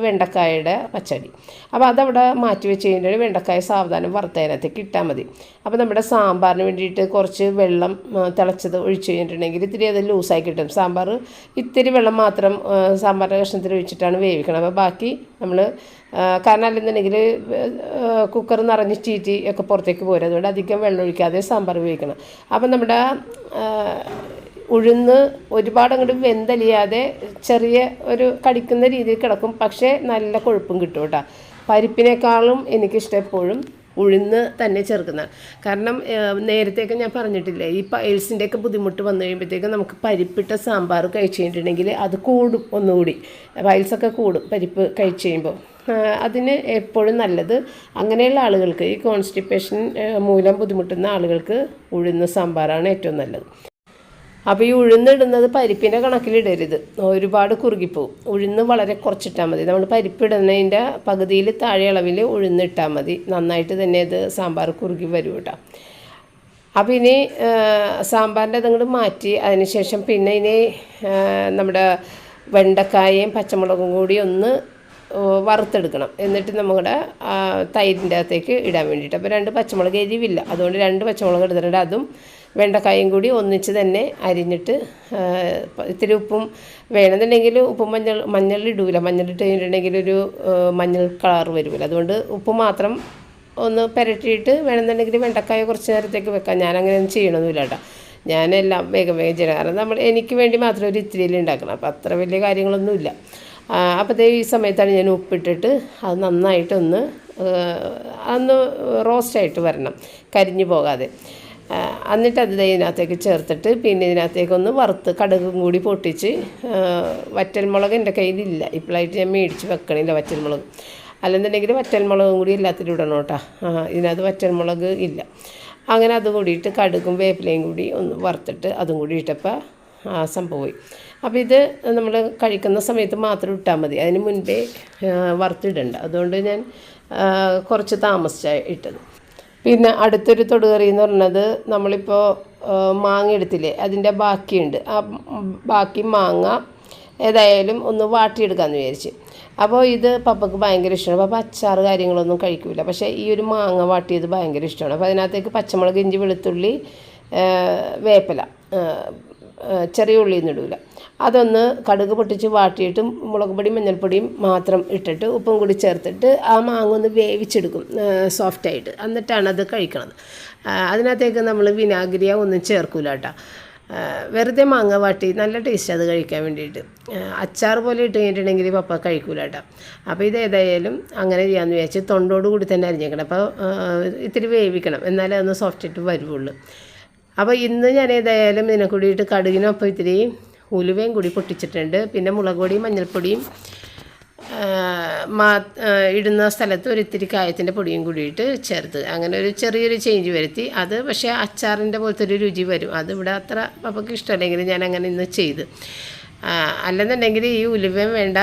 വെണ്ടക്കായയുടെ പച്ചടി. അപ്പോൾ അതവിടെ മാറ്റി വെച്ച് കഴിഞ്ഞിട്ട് വെണ്ടക്കായ സാവധാനം വറുത്തതിനകത്തേക്ക് ഇട്ടാൽ മതി. അപ്പോൾ നമ്മുടെ സാമ്പാറിന് വേണ്ടിയിട്ട് കുറച്ച് വെള്ളം തിളച്ചത് ഒഴിച്ച് കഴിഞ്ഞിട്ടുണ്ടെങ്കിൽ ഇത്തിരി അത് ലൂസായി കിട്ടും. സാമ്പാർ ഇത്തിരി വെള്ളം മാത്രം സാമ്പാറിന്റെ കഷ്ണത്തിൽ ഒഴിച്ചിട്ടാണ് വേവിക്കണം അപ്പോൾ ബാക്കി നമ്മൾ കാരണം അല്ലെന്നുണ്ടെങ്കിൽ കുക്കർ നിറഞ്ഞ് ചീറ്റി ഒക്കെ പുറത്തേക്ക് പോരും അതുകൊണ്ട് അധികം വെള്ളം ഒഴിക്കാതെ സാമ്പാർ വേവിക്കണം. അപ്പം നമ്മുടെ ഉഴുന്ന് ഒരുപാട് അങ്ങോട്ട് വെന്തലിയാതെ ചെറിയ ഒരു കടിക്കുന്ന രീതിയിൽ കിടക്കും. പക്ഷേ നല്ല കൊഴുപ്പും കിട്ടും കേട്ടോ. പരിപ്പിനേക്കാളും എനിക്കിഷ്ടം എപ്പോഴും ഉഴുന്ന് തന്നെ ചേർക്കുന്നതാണ് കാരണം നേരത്തെയൊക്കെ ഞാൻ പറഞ്ഞിട്ടില്ലേ ഈ പൈൽസിന്റെയൊക്കെ ബുദ്ധിമുട്ട് വന്നു കഴിയുമ്പോഴത്തേക്കും നമുക്ക് പരിപ്പിട്ട സാമ്പാർ കഴിച്ച് കഴിഞ്ഞിട്ടുണ്ടെങ്കിൽ അത് കൂടും ഒന്നുകൂടി. പൈൽസൊക്കെ കൂടും പരിപ്പ് കഴിച്ച് കഴിയുമ്പോൾ അതിന് എപ്പോഴും നല്ലത് അങ്ങനെയുള്ള ആളുകൾക്ക് ഈ കോൺസ്റ്റിപ്പേഷൻ മൂലം ബുദ്ധിമുട്ടുന്ന ആളുകൾക്ക് ഉഴുന്ന സാമ്പാറാണ് ഏറ്റവും നല്ലത്. അപ്പോൾ ഈ ഉഴുന്നിടുന്നത് പരിപ്പിന്റെ കണക്കിലിടരുത്. ഒരുപാട് കുറുകിപ്പോവും. ഉഴുന്ന് വളരെ കുറച്ചിട്ടാൽ മതി. നമ്മൾ പരിപ്പിടുന്നതിന്റെ പകുതിയിൽ താഴെ അളവിൽ ഉഴുന്നിട്ടാൽ മതി. നന്നായിട്ട് തന്നെ ഇത് സാമ്പാർ കുറുകി വരും കേട്ടോ. അപ്പോൾ ഇനി സാമ്പാറിന്റെ അതങ്ങോട്ട് മാറ്റി അതിനുശേഷം പിന്നെ ഇനി നമ്മുടെ വെണ്ടക്കായയും പച്ചമുളകും കൂടി ഒന്ന് വറുത്തെടുക്കണം. എന്നിട്ട് നമ്മുടെ തൈരിന്റെ അകത്തേക്ക് ഇടാൻ വേണ്ടിയിട്ട്. അപ്പോൾ രണ്ട് പച്ചമുളക് എരിവില്ല. അതുകൊണ്ട് രണ്ട് പച്ചമുളക് എടുത്തിട്ടുണ്ട്. അതും വെണ്ടക്കായും കൂടി ഒന്നിച്ച് തന്നെ അരിഞ്ഞിട്ട് ഇത്തിരി ഉപ്പും വേണമെന്നുണ്ടെങ്കിൽ ഉപ്പും മഞ്ഞൾ മഞ്ഞൾ ഇട്ട് കഴിഞ്ഞിട്ടുണ്ടെങ്കിൽ ഒരു മഞ്ഞൾ കളർ വരുമല്ലോ. അതുകൊണ്ട് ഉപ്പ് മാത്രം ഒന്ന് പുരട്ടിയിട്ട് വേണമെന്നുണ്ടെങ്കിൽ വെണ്ടക്കായ കുറച്ച് നേരത്തേക്ക് വെക്കാം. ഞാൻ അങ്ങനെയൊന്നും ചെയ്യണമെന്നില്ല കേട്ടോ. ഞാനെല്ലാം വേഗം വേഗം ചെയ്യണം. കാരണം നമ്മൾ എനിക്ക് വേണ്ടി മാത്രം ഒരു ഇത്തിരിയിൽ ഉണ്ടാക്കണം. അപ്പോൾ അത്ര വലിയ കാര്യങ്ങളൊന്നുമില്ല അപ്പോൾ ഈ സമയത്താണ് ഞാൻ ഉപ്പിട്ടിട്ട് അത് നന്നായിട്ടൊന്ന് അന്ന് റോസ്റ്റായിട്ട് വരണം. കരിഞ്ഞു പോകാതെ. എന്നിട്ട് അത് ഇതിനകത്തേക്ക് ചേർത്തിട്ട് പിന്നെ ഇതിനകത്തേക്കൊന്ന് വറുത്ത് കടുകും കൂടി പൊട്ടിച്ച് വറ്റൽമുളക് എന്റെ കയ്യിലില്ല. ഇപ്പോഴായിട്ട് ഞാൻ മേടിച്ച് വെക്കണില്ല വറ്റൽമുളക്. അല്ലെന്നുണ്ടെങ്കിൽ വറ്റൽമുളകും കൂടി എല്ലാത്തിലും ഇടണം കേട്ടോ. ഇതിനകത്ത് വറ്റൽമുളക് ഇല്ല. അങ്ങനെ അത് കൂടിയിട്ട് കടുകും വേപ്പിലയും കൂടി ഒന്ന് വറുത്തിട്ട് അതും കൂടി ഇട്ടപ്പോൾ ആ സംഭവമായി അപ്പോൾ ഇത് നമ്മൾ കഴിക്കുന്ന സമയത്ത് മാത്രം ഇട്ടാൽ മതി. അതിന് മുൻപേ വറുത്തിടണ്ട. അതുകൊണ്ട് ഞാൻ കുറച്ച് താമസിച്ചാണ് ഇട്ടത്. പിന്നെ അടുത്തൊരു തൊടുകറി എന്ന് പറഞ്ഞത് നമ്മളിപ്പോൾ മാങ്ങ എടുത്തില്ലേ അതിന്റെ ബാക്കിയുണ്ട്. ആ ബാക്കി മാങ്ങ ഏതായാലും ഒന്ന് വാട്ടിയെടുക്കാമെന്ന് വിചാരിച്ച്. അപ്പോൾ ഇത് പപ്പക്ക് ഭയങ്കര ഇഷ്ടമാണ് പപ്പ അച്ചാർ കാര്യങ്ങളൊന്നും കഴിക്കില്ല പക്ഷേ ഈ ഒരു മാങ്ങ വാട്ടിയത് ഭയങ്കര ഇഷ്ടമാണ് അപ്പോൾ അതിനകത്തേക്ക് പച്ചമുളക് ഇഞ്ചി വെളുത്തുള്ളി വേപ്പില ചെറിയ ഉള്ളിയൊന്നും ഇടൂല. അതൊന്ന് കടുക് പൊട്ടിച്ച് വാട്ടിയിട്ട് മുളക് പൊടിയും മഞ്ഞൾപ്പൊടിയും മാത്രം ഇട്ടിട്ട് ഉപ്പും കൂടി ചേർത്തിട്ട് ആ മാങ്ങ ഒന്ന് വേവിച്ചെടുക്കും സോഫ്റ്റായിട്ട് എന്നിട്ടാണ് അത് കഴിക്കണത്. അതിനകത്തേക്ക് നമ്മൾ വിനാഗിരിയോ ഒന്നും ചേർക്കില്ല കേട്ടോ. വെറുതെ മാങ്ങ വാട്ടി നല്ല ടേസ്റ്റ് അത് കഴിക്കാൻ വേണ്ടിയിട്ട്. അച്ചാർ പോലെ ഇട്ട് കഴിഞ്ഞിട്ടുണ്ടെങ്കിൽ പപ്പ കഴിക്കൂല കേട്ടോ. അപ്പോൾ ഇത് ഏതായാലും അങ്ങനെ ചെയ്യാമെന്ന് വിചാരിച്ച് തൊണ്ടോട് കൂടി തന്നെ അരിഞ്ഞേക്കണം. അപ്പോൾ ഇത്തിരി വേവിക്കണം. എന്നാലേ അതൊന്ന് സോഫ്റ്റ് ആയിട്ട് വരുവുള്ളൂ. അപ്പോൾ ഇന്ന് ഞാൻ ഏതായാലും ഇതിനെ കൂടിയിട്ട് കടുകിനൊപ്പം ഇത്തിരി ഉലുവയും കൂടി പൊട്ടിച്ചിട്ടുണ്ട്. പിന്നെ മുളക് പൊടിയും മഞ്ഞൾപ്പൊടിയും മാ ഇടുന്ന സ്ഥലത്ത് ഒരു ഇത്തിരി കായത്തിന്റെ പൊടിയും കൂടിയിട്ട് ചേർത്ത്. അങ്ങനെ ഒരു ചെറിയൊരു ചേഞ്ച് വരുത്തി. അത് പക്ഷേ അച്ചാറിന്റെ പോലത്തെ ഒരു രുചി വരും. അത് ഇവിടെ അത്ര പപ്പയ്ക്ക് ഇഷ്ടമല്ലെങ്കിൽ ഞാൻ അങ്ങനെ ഇന്ന് ചെയ്ത്. അല്ലെന്നുണ്ടെങ്കിൽ ഈ ഉലുവയും വേണ്ട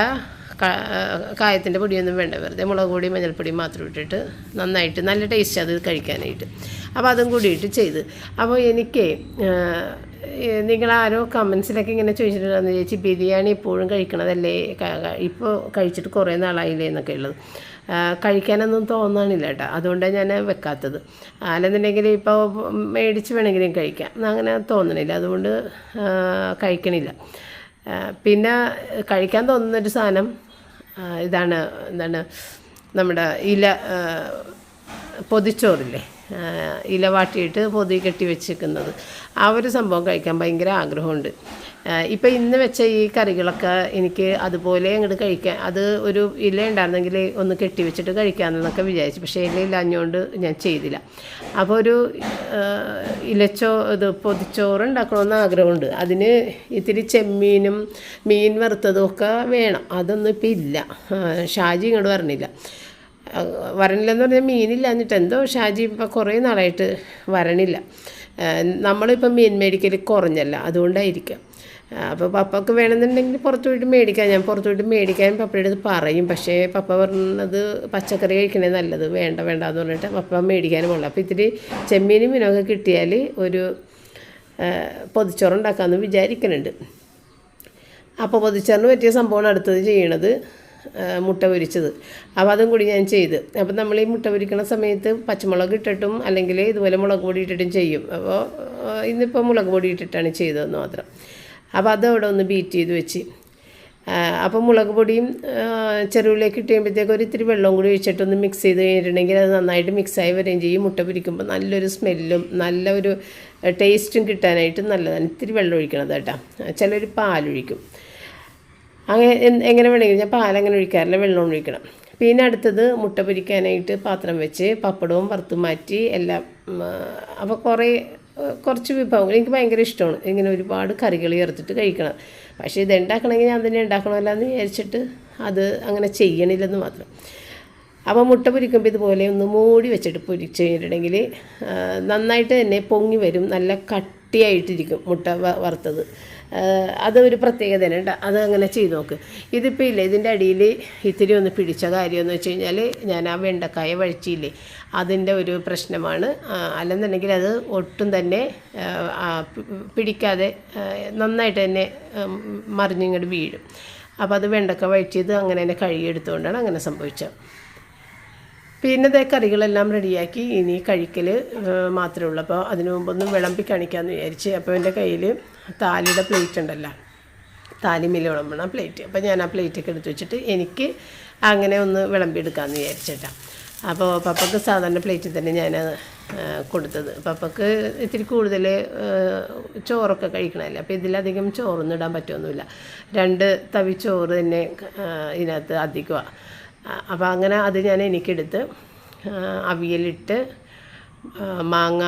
കായത്തിന്റെ പൊടിയൊന്നും വേണ്ട വെറുതെ മുളക് പൊടി മഞ്ഞൾപ്പൊടി മാത്രം ഇട്ടിട്ട് നന്നായിട്ട് നല്ല ടേസ്റ്റ് അത് കഴിക്കാനായിട്ട്. അപ്പോൾ അതും കൂടിയിട്ട് ചെയ്ത്. അപ്പോൾ എനിക്ക് നിങ്ങളാരോ കമൻസിലൊക്കെ ഇങ്ങനെ ചോദിച്ചിട്ടുണ്ടെന്ന് ചേച്ചി ബിരിയാണി ഇപ്പോഴും കഴിക്കണതല്ലേ? ഇപ്പോൾ കഴിച്ചിട്ട് കുറേ നാളായില്ലേ? എന്നൊക്കെ ഉള്ളത്. കഴിക്കാനൊന്നും തോന്നണില്ല കേട്ടോ. അതുകൊണ്ടാണ് ഞാൻ വെക്കാത്തത്. അല്ലെന്നുണ്ടെങ്കിൽ ഇപ്പോൾ മേടിച്ച് വേണമെങ്കിലും കഴിക്കാം. അങ്ങനെ തോന്നണില്ല. അതുകൊണ്ട് കഴിക്കണില്ല. പിന്നെ കഴിക്കാൻ തോന്നുന്നൊരു സാധനം ഇതാണ് എന്താണ് നമ്മുടെ ഇല പൊതിച്ചോറില്ലേ? ഇല വാട്ടിയിട്ട് പൊതി കെട്ടി വെച്ചിരിക്കുന്നത് ആ ഒരു സംഭവം കഴിക്കാൻ ഭയങ്കര ആഗ്രഹമുണ്ട്. ഇപ്പം ഇന്ന് വെച്ച ഈ കറികളൊക്കെ എനിക്ക് അതുപോലെ അങ്ങോട്ട് കഴിക്കാൻ അത് ഒരു ഇല ഉണ്ടായിരുന്നെങ്കിൽ ഒന്ന് കെട്ടി വെച്ചിട്ട് കഴിക്കാമെന്നൊക്കെ വിചാരിച്ചു. പക്ഷേ ഇലയില്ല അഞ്ഞുകൊണ്ട് ഞാൻ ചെയ്തില്ല. അപ്പോൾ ഒരു ഇലച്ചോ ഇത് പൊതിച്ചോറ് ഉണ്ടാക്കണമെന്ന് ആഗ്രഹമുണ്ട്. അതിന് ഇത്തിരി ചെമ്മീനും മീൻ വറുത്തതും ഒക്കെ വേണം. അതൊന്നും ഇപ്പം ഇല്ല. ഷാജി ഇങ്ങോട്ട് പറഞ്ഞില്ല. വരണില്ലെന്ന് പറഞ്ഞാൽ മീനില്ല എന്നിട്ട് എന്തോ ഷാജി ഇപ്പം കുറേ നാളായിട്ട് വരണില്ല. നമ്മളിപ്പം മീൻ മേടിക്കൽ കുറഞ്ഞല്ല. അതുകൊണ്ടായിരിക്കാം. അപ്പോൾ പപ്പക്ക് വേണമെന്നുണ്ടെങ്കിൽ പുറത്ത് പോയിട്ട് മേടിക്കാം. ഞാൻ പുറത്ത് പോയിട്ട് മേടിക്കാൻ പപ്പയുടെ അടുത്ത് പറയും. പക്ഷേ പപ്പ പറഞ്ഞത് പച്ചക്കറി കഴിക്കണേ നല്ലത്. വേണ്ട വേണ്ട എന്ന് പറഞ്ഞിട്ട് പപ്പ മേടിക്കാനും ഉള്ളു അപ്പോൾ ഇത്തിരി ചെമ്മീനും മീനൊക്കെ കിട്ടിയാൽ ഒരു പൊതിച്ചോറുണ്ടാക്കാമെന്ന് വിചാരിക്കുന്നുണ്ട് അപ്പോൾ പൊതിച്ചോറിന് പറ്റിയ സംഭവമാണ് അടുത്തത് ചെയ്യണത് മുട്ട പൊരിച്ചത്. അപ്പോൾ അതും കൂടി ഞാൻ ചെയ്ത്. അപ്പോൾ നമ്മൾ ഈ മുട്ട പൊരിക്കണ സമയത്ത് പച്ചമുളക് ഇട്ടിട്ടും അല്ലെങ്കിൽ ഇതുപോലെ മുളക് പൊടി ഇട്ടിട്ടും ചെയ്യും. അപ്പോൾ ഇന്നിപ്പോൾ മുളക് പൊടി ഇട്ടിട്ടാണ് ചെയ്തതെന്ന് മാത്രം. അപ്പോൾ അതവിടെ ഒന്ന് ബീറ്റ് ചെയ്ത് വെച്ച്. അപ്പം അപ്പോൾ മുളക് പൊടിയും ചെറുവിലേക്ക് ഇട്ട് കഴിയുമ്പോഴത്തേക്ക് ഒരു ഇത്തിരി വെള്ളവും കൂടി ഒഴിച്ചിട്ടൊന്ന് മിക്സ് ചെയ്ത് കഴിഞ്ഞിട്ടുണ്ടെങ്കിൽ അത് നന്നായിട്ട് മിക്സ് ആയി വരികയും ചെയ്യും. മുട്ട പിരിക്കുമ്പോൾ നല്ലൊരു സ്മെല്ലും നല്ല ഒരു ടേസ്റ്റും കിട്ടാനായിട്ട് നല്ലതാണ്. ഇത്തിരി വെള്ളം ഒഴിക്കണത് കേട്ടോ. ചിലർ പാലൊഴിക്കും അങ്ങനെ എങ്ങനെ വേണമെങ്കിലും ഞാൻ പാലങ്ങനെ ഒഴിക്കാറില്ല വെള്ളം ഒഴിക്കണം. പിന്നെ അടുത്തത് മുട്ട പൊരിക്കാനായിട്ട് പാത്രം വെച്ച് പപ്പടവും വറുത്ത് മാറ്റി എല്ലാം അപ്പോൾ കുറേ കുറച്ച് വിഭവങ്ങൾ എനിക്ക് ഭയങ്കര ഇഷ്ടമാണ്. ഇങ്ങനെ ഒരുപാട് കറികൾ ചേർത്തിട്ട് കഴിക്കണം. പക്ഷേ ഇത് ഉണ്ടാക്കണമെങ്കിൽ ഞാൻ തന്നെ ഉണ്ടാക്കണമല്ലോ എന്ന് വിചാരിച്ചിട്ട് അത് അങ്ങനെ ചെയ്യണില്ലെന്ന് മാത്രം. അപ്പോൾ മുട്ട പൊരിക്കുമ്പോൾ ഇതുപോലെ ഒന്ന് മൂടി വെച്ചിട്ട് പൊരിച്ച് കഴിഞ്ഞിട്ടുണ്ടെങ്കിൽ നന്നായിട്ട് തന്നെ പൊങ്ങി വരും. നല്ല കട്ടിയായിട്ടിരിക്കും മുട്ട വറുത്തത്. അതൊരു പ്രത്യേകതയാണ് കേട്ടോ അത് അങ്ങനെ ചെയ്ത് നോക്ക്. ഇതിപ്പോൾ ഇല്ല ഇതിന്റെ അടിയിൽ ഇത്തിരി ഒന്ന് പിടിച്ച കാര്യമെന്ന് വെച്ച് കഴിഞ്ഞാൽ ഞാൻ ആ വെണ്ടക്കായ വഴിച്ചില്ലേ അതിന്റെ ഒരു പ്രശ്നമാണ്. അല്ലെന്നുണ്ടെങ്കിൽ അത് ഒട്ടും തന്നെ പിടിക്കാതെ നന്നായിട്ട് തന്നെ മറിഞ്ഞിങ്ങോട്ട് വീഴും. അപ്പോൾ അത് വെണ്ടക്ക വഴിച്ചത് അങ്ങനെ തന്നെ കഴുകിയെടുത്തുകൊണ്ടാണ് അങ്ങനെ സംഭവിച്ചത്. പിന്നെ ദേ കറികളെല്ലാം റെഡിയാക്കി. ഇനി കഴിക്കൽ മാത്രമേ ഉള്ളൂ. അപ്പോൾ അതിനു മുമ്പൊന്നും വിളമ്പി കാണിക്കാമെന്ന് വിചാരിച്ച്. അപ്പോൾ എന്റെ കയ്യിൽ താലിയുടെ പ്ലേറ്റ് ഉണ്ടല്ലോ. താലി മില വിളമ്പണ പ്ലേറ്റ്. അപ്പോൾ ഞാൻ ആ പ്ലേറ്റൊക്കെ എടുത്ത് വെച്ചിട്ട് എനിക്ക് അങ്ങനെ ഒന്ന് വിളമ്പിയെടുക്കാമെന്ന് വിചാരിച്ചിട്ടാണ് അപ്പോൾ പപ്പക്ക് സാധാരണ പ്ലേറ്റിൽ തന്നെ ഞാൻ കൊടുത്തത്. പപ്പക്ക് ഇത്തിരി കൂടുതൽ ചോറൊക്കെ കഴിക്കണമല്ലോ അപ്പോൾ ഇതിലധികം ചോറൊന്നും ഇടാൻ പറ്റുമൊന്നുമില്ല രണ്ട് തവി ചോറ് തന്നെ ഇതിനകത്ത് അധികമാണ് അപ്പോൾ അങ്ങനെ അത് ഞാൻ എനിക്കെടുത്ത് അവിയലിട്ട് മാങ്ങ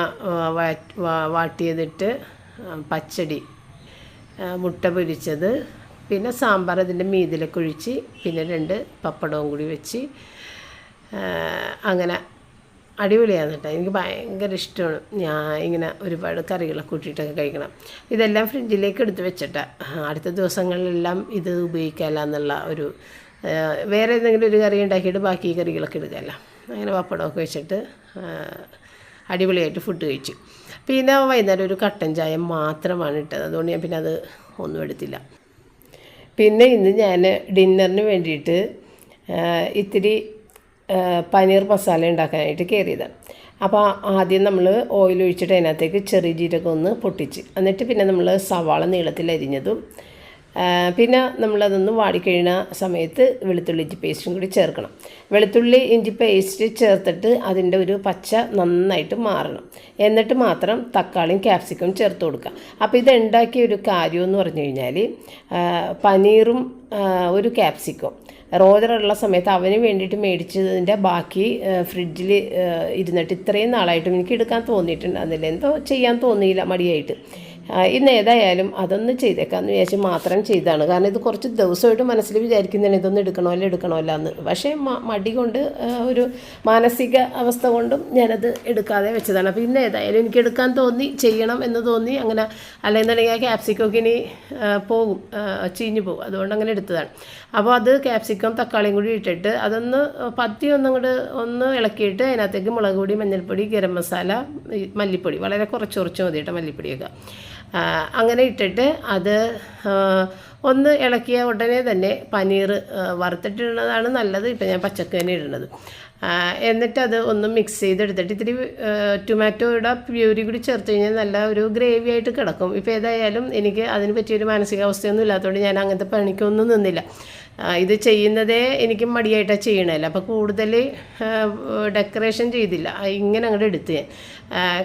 വാട്ടിയതിട്ട് പച്ചടി മുട്ട പൊരിച്ചത് പിന്നെ സാമ്പാർ അതിന്റെ മീതിലൊക്കെ ഒഴിച്ച് പിന്നെ രണ്ട് പപ്പടവും കൂടി വെച്ച് അങ്ങനെ അടിപൊളിയാണ് കേട്ടോ. എനിക്ക് ഭയങ്കര ഇഷ്ടമാണ്. ഞാൻ ഇങ്ങനെ ഒരുപാട് കറികളൊക്കെ കൂട്ടിയിട്ടൊക്കെ കഴിക്കണം. ഇതെല്ലാം ഫ്രിഡ്ജിലേക്ക് എടുത്ത് വെച്ചിട്ട്. അടുത്ത ദിവസങ്ങളിലെല്ലാം ഇത് ഉപയോഗിക്കാമല്ല എന്നുള്ള ഒരു വേറെ ഏതെങ്കിലും ഒരു കറി ഉണ്ടാക്കിയിട്ട് ബാക്കി കറികളൊക്കെ എടുക്കാമല്ല അങ്ങനെ പപ്പടമൊക്കെ വെച്ചിട്ട് അടിപൊളിയായിട്ട് ഫുഡ് കഴിച്ചു. പിന്നെ വൈകുന്നേരം ഒരു കട്ടൻ ചായ മാത്രമാണ് ഇട്ടത്. അതുകൊണ്ട് ഞാൻ പിന്നെ അത് ഒന്നും എടുത്തില്ല. പിന്നെ ഇന്ന് ഞാൻ ഡിന്നറിന് വേണ്ടിയിട്ട് ഇത്തിരി പനീർ മസാല ഉണ്ടാക്കാനായിട്ട് കയറിയത്. അപ്പോൾ ആദ്യം നമ്മൾ ഓയിൽ ഒഴിച്ചിട്ട് അതിനകത്തേക്ക് ചെറിയ ജീരകം ഒന്ന് പൊട്ടിച്ച്. എന്നിട്ട് പിന്നെ നമ്മൾ സവാള നീളത്തിൽ അരിഞ്ഞതും പിന്നെ നമ്മളതൊന്ന് വാടിക്കഴിയുന്ന സമയത്ത് വെളുത്തുള്ളി ഇഞ്ചി പേസ്റ്റും കൂടി ചേർക്കണം. വെളുത്തുള്ളി ഇഞ്ചി പേസ്റ്റ് ചേർത്തിട്ട് അതിന്റെ ഒരു പച്ച നന്നായിട്ട് മാറണം. എന്നിട്ട് മാത്രം തക്കാളിയും ക്യാപ്സിക്കം ചേർത്ത് കൊടുക്കുക. അപ്പോൾ ഇത് ഉണ്ടാക്കിയ ഒരു കാര്യം എന്ന് പറഞ്ഞു കഴിഞ്ഞാൽ പനീറും ഒരു ക്യാപ്സിക്കം റോജറുള്ള സമയത്ത് അവന് വേണ്ടിയിട്ട് മേടിച്ചതിന്റെ ബാക്കി ഫ്രിഡ്ജിൽ ഇരുന്നിട്ട് ഇത്രയും നാളായിട്ടും എനിക്ക് എടുക്കാൻ തോന്നിയിട്ടുണ്ടായിരുന്നില്ല. എന്തോ ചെയ്യാൻ തോന്നിയില്ല മടിയായിട്ട്. ഇന്ന് ഏതായാലും അതൊന്ന് ചെയ്തേക്കാന്ന് വിചാരിച്ച് മാത്രം ചെയ്താണ് കാരണം ഇത് കുറച്ച് ദിവസമായിട്ട് മനസ്സിൽ വിചാരിക്കുന്നതാണ് ഇതൊന്നും എടുക്കണമല്ലോ എടുക്കണമല്ല എന്ന് പക്ഷേ മടി കൊണ്ട് ഒരു മാനസിക അവസ്ഥ കൊണ്ടും ഞാനത് എടുക്കാതെ വെച്ചതാണ്. അപ്പോൾ ഇന്ന് ഏതായാലും എനിക്ക് എടുക്കാൻ തോന്നി ചെയ്യണം എന്ന് തോന്നി അങ്ങനെ അല്ലെന്നുണ്ടെങ്കിൽ ആ ക്യാപ്സിക്കൊക്കെ ഇനി പോകും ചീഞ്ഞു പോകും. അതുകൊണ്ട് അങ്ങനെ എടുത്തതാണ്. അപ്പോൾ അത് ക്യാപ്സിക്കം തക്കാളിയും കൂടി ഇട്ടിട്ട് അതൊന്ന് പത്തി ഒന്നും ഒന്നങ്ങോട്ട് ഒന്ന് ഇളക്കിയിട്ട് അതിനകത്തേക്ക് മുളക് പൊടി മഞ്ഞൾപ്പൊടി ഗരം മസാല മല്ലിപ്പൊടി. വളരെ കുറച്ച് കുറച്ച് മതി കേട്ടോ മല്ലിപ്പൊടിയൊക്കെ. അങ്ങനെ ഇട്ടിട്ട് അത് ഒന്ന് ഇളക്കിയ ഉടനെ തന്നെ പനീർ വറുത്തിട്ടിടുന്നതാണ് നല്ലത്. ഇപ്പം ഞാൻ പച്ചക്ക് തന്നെ ഇടുന്നത്. എന്നിട്ടത് ഒന്ന് മിക്സ് ചെയ്തെടുത്തിട്ട് ഇത്തിരി ടൊമാറ്റോയുടെ പ്യൂരി കൂടി ചേർത്ത് കഴിഞ്ഞാൽ നല്ല ഒരു ഗ്രേവി ആയിട്ട് കിടക്കും. ഇപ്പോൾ ഏതായാലും എനിക്ക് അതിന് പറ്റിയൊരു മാനസികാവസ്ഥയൊന്നും ഇല്ലാത്തതുകൊണ്ട് ഞാൻ അങ്ങനത്തെ പണിക്കൊന്നും നിന്നില്ല. ഇത് ചെയ്യുന്നതേ എനിക്ക് മടിയായിട്ടാണ് ചെയ്യണമല്ലോ അപ്പോൾ കൂടുതൽ ഡെക്കറേഷൻ ചെയ്തില്ല. ഇങ്ങനെ അങ്ങോട്ട് എടുത്ത് ഞാൻ.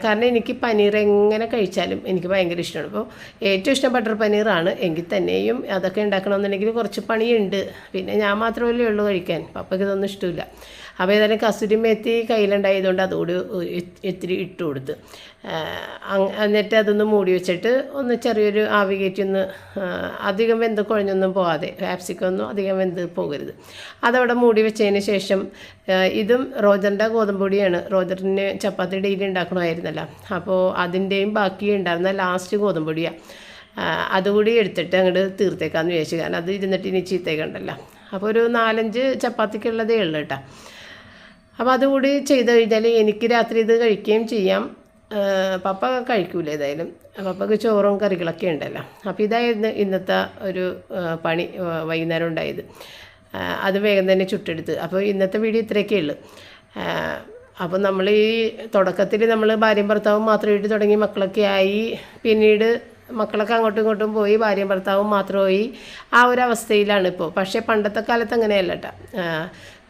കാരണം എനിക്ക് പനീർ എങ്ങനെ കഴിച്ചാലും എനിക്ക് ഭയങ്കര ഇഷ്ടമാണ്. അപ്പോൾ ഏറ്റവും ഇഷ്ടം ബട്ടർ പനീറാണ്. എങ്കിൽ തന്നെയും അതൊക്കെ ഉണ്ടാക്കണമെന്നുണ്ടെങ്കിൽ കുറച്ച് പണിയുണ്ട്. പിന്നെ ഞാൻ മാത്രമല്ലേ ഉള്ളൂ കഴിക്കാൻ. പപ്പയ്ക്ക് ഇതൊന്നും ഇഷ്ടമില്ല. അപ്പോൾ ഏതായാലും കസൂരി മേത്തി കയ്യിലുണ്ടായതുകൊണ്ട് അതുകൂടി ഇത്തിരി ഇട്ട് കൊടുത്ത്. എന്നിട്ട് അതൊന്ന് മൂടി വെച്ചിട്ട് ഒന്ന് ചെറിയൊരു ആവി കയറ്റി ഒന്ന് അധികം വെന്ത് കുഴഞ്ഞൊന്നും പോകാതെ ക്യാപ്സിക്കം ഒന്നും അധികം വെന്ത് പോകരുത്. അതവിടെ മൂടി വെച്ചതിന് ശേഷം ഇതും റോജറിന്റെ ഗോതമ്പൊടിയാണ് റോജറിന് ചപ്പാത്തി ഡെയിലി ഉണ്ടാക്കണമായിരുന്നല്ലോ. അപ്പോൾ അതിന്റെയും ബാക്കി ഉണ്ടായിരുന്ന ലാസ്റ്റ് ഗോതമ്പൊടിയാണ് അതുകൂടി എടുത്തിട്ട് അങ്ങോട്ട് തീർത്തേക്കാന്ന് വിചാരിച്ചു. കാരണം അത് ഇരുന്നിട്ട് ഇനി ചീത്തേക്കണ്ടല്ലോ അപ്പോൾ ഒരു നാലഞ്ച് ചപ്പാത്തിക്കുള്ളതേ ഉള്ളൂ കേട്ടോ. അപ്പോൾ അതുകൂടി ചെയ്ത് കഴിഞ്ഞാൽ എനിക്ക് രാത്രി ഇത് കഴിക്കുകയും ചെയ്യാം. പപ്പ കഴിക്കൂല ഏതായാലും. പപ്പക്ക് ചോറും കറികളൊക്കെ ഉണ്ടല്ലോ. അപ്പോൾ ഇതായിരുന്നു ഇന്നത്തെ ഒരു പണി വൈകുന്നേരം ഉണ്ടായത്. അത് വേഗം തന്നെ ചുട്ടെടുത്ത്. അപ്പോൾ ഇന്നത്തെ വീഡിയോ ഇത്രയൊക്കെ ഉള്ളു. അപ്പോൾ നമ്മൾ ഈ തുടക്കത്തിൽ നമ്മൾ ഭാര്യയും ഭർത്താവും മാത്രമായിട്ട് തുടങ്ങി മക്കളൊക്കെ ആയി. പിന്നീട് മക്കളൊക്കെ അങ്ങോട്ടും ഇങ്ങോട്ടും പോയി ഭാര്യയും ഭർത്താവും മാത്രമായി ആ ഒരു അവസ്ഥയിലാണ് ഇപ്പോൾ പക്ഷേ പണ്ടത്തെ കാലത്ത് അങ്ങനെയല്ല കേട്ടോ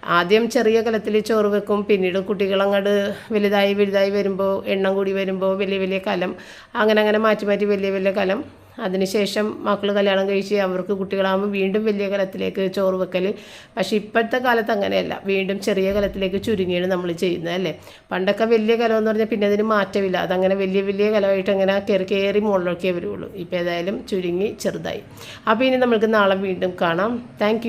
ആദ്യം ചെറിയ കലത്തിൽ ചോറ് വെക്കും പിന്നീട് കുട്ടികൾ അങ്ങോട്ട് വലുതായി വലുതായി വരുമ്പോൾ എണ്ണം കൂടി വരുമ്പോൾ വലിയ വലിയ കലം അങ്ങനെ അങ്ങനെ മാറ്റി മാറ്റി വലിയ വലിയ കലം. അതിനുശേഷം മക്കൾ കല്യാണം കഴിച്ച് അവർക്ക് കുട്ടികളാകുമ്പോൾ വീണ്ടും വലിയ കലത്തിലേക്ക് ചോറ് വെക്കൽ. പക്ഷേ ഇപ്പോഴത്തെ കാലത്ത് അങ്ങനെയല്ല. വീണ്ടും ചെറിയ കലത്തിലേക്ക് ചുരുങ്ങിയാണ് നമ്മൾ ചെയ്യുന്നത് അല്ലേ? പണ്ടൊക്കെ വലിയ കലം എന്ന് പറഞ്ഞാൽ പിന്നെ അതിന് മാറ്റമില്ല. അതങ്ങനെ വലിയ വലിയ കലമായിട്ട് അങ്ങനെ കയറി കയറി മുകളിലൊക്കെ വരുള്ളൂ. ഇപ്പോൾ ഏതായാലും ചുരുങ്ങി ചെറുതായി. അപ്പോൾ ഇനി നമുക്ക് നാളെ വീണ്ടും കാണാം. താങ്ക്